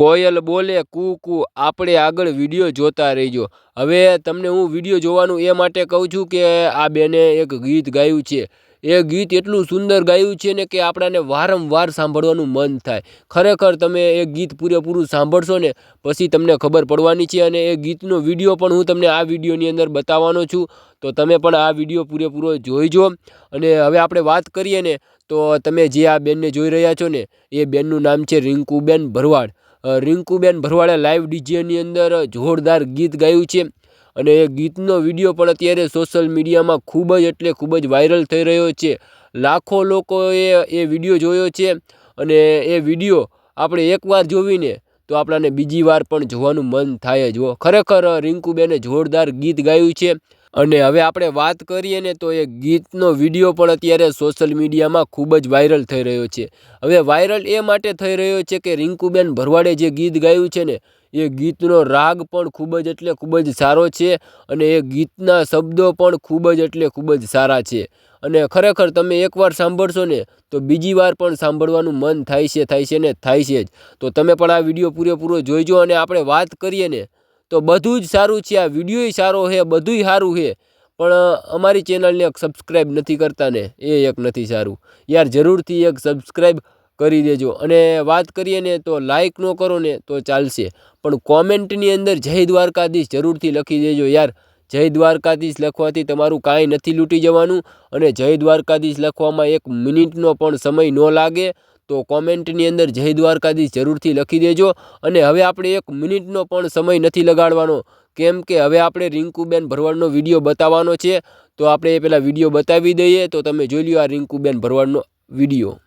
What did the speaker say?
કોયલ બોલે, કુ કુ, આપણે આગળ વીડિયો જોતા રહીજો. હવે તમને હું વીડિયો જોવાનું એ માટે કહું છું કે આ બેને એક ગીત ગાયું છે. એ ગીત એટલું સુંદર ગાયું છે ને કે આપણાને વારંવાર સાંભળવાનું મન થાય. ખરેખર તમે એ ગીત પૂરેપૂરું સાંભળશો ને, પછી તમને ખબર પડવાની છે અને એ ગીતનો વીડિયો પણ હું તમને આ વિડીયોની અંદર બતાવવાનો છું. તો તમે પણ આ વીડિયો પૂરેપૂરો જોઈજો. અને હવે આપણે વાત કરીએ ને, તો તમે જે આ બેનને જોઈ રહ્યા છો ને, એ બેનનું નામ છે રિંકુબેન ભરવાડ. રિંકુબેન ભરવાડે લાઈવ ડીજેની અંદર જોરદાર ગીત ગાયું છે. અને એ ગીતનો વીડિયો પણ અત્યારે સોશિયલ મીડિયામાં ખૂબ જ એટલે ખૂબ જ વાયરલ થઈ રહ્યો છે. લાખો લોકોએ એ વીડિયો જોયો છે અને એ વીડિયો આપણે એકવાર જોવીને તો આપણાને બીજી વાર પણ જોવાનું મન થાય જ. ખરેખર રિંકુબેને જોરદાર ગીત ગાયું છે. અને હવે આપણે વાત કરીએ ને તો એ ગીતનો વીડિયો પણ અત્યારે સોશિયલ મીડિયામાં ખૂબ જ વાયરલ થઈ રહ્યો છે. હવે વાયરલ એ માટે થઈ રહ્યો છે કે રિંકુબેન ભરવાડે જે ગીત ગાયું છે ને, એ ગીતનો રાગ પણ ખૂબ જ એટલે ખૂબ જ સારો છે અને એ ગીતના શબ્દો પણ ખૂબ જ એટલે ખૂબ જ સારા છે. અને ખરેખર તમે એકવાર સાંભળશો ને, તો બીજી વાર પણ સાંભળવાનું મન થાય છે થાય છે ને થાય છે જ. તો તમે પણ આ વીડિયો પૂરેપૂરો જોઈજો અને આપણે વાત કરીએ ને તો બધું જ સારું છે, આ વિડીયોય સારો છે બધુંય સારું છે. પણ અમારી ચેનલને એક સબસ્ક્રાઈબ નથી કરતા ને, એ એક નથી સારું. યાર, જરૂરથી એક સબસ્ક્રાઈબ કરી દેજો. અને વાત કરીએ ને તો લાઈક ન કરો ને, તો ચાલશે. પણ કોમેન્ટની અંદર જય દ્વારકાધીશ જરૂરથી લખી દેજો યાર. જય દ્વારકાધીશ લખવાથી તમારું કાંઈ નથી લૂંટી જવાનું. અને જય દ્વારકાધીશ લખવામાં એક મિનિટનો પણ સમય ન લાગે. તો કોમેન્ટની અંદર જય દ્વારકાધીશ જરૂરથી લખી દેજો. અને હવે આપણે એક મિનિટનો પણ સમય નથી લગાડવાનો. કેમ કે હવે આપણે રિન્કુબેન ભરવાડનો વીડિયો બતાવવાનો છે. તો આપણે એ પહેલાં વીડિયો બતાવી દઈએ. તો તમે જોઈ લો આ રિન્કુબેન ભરવાડનો વીડિયો.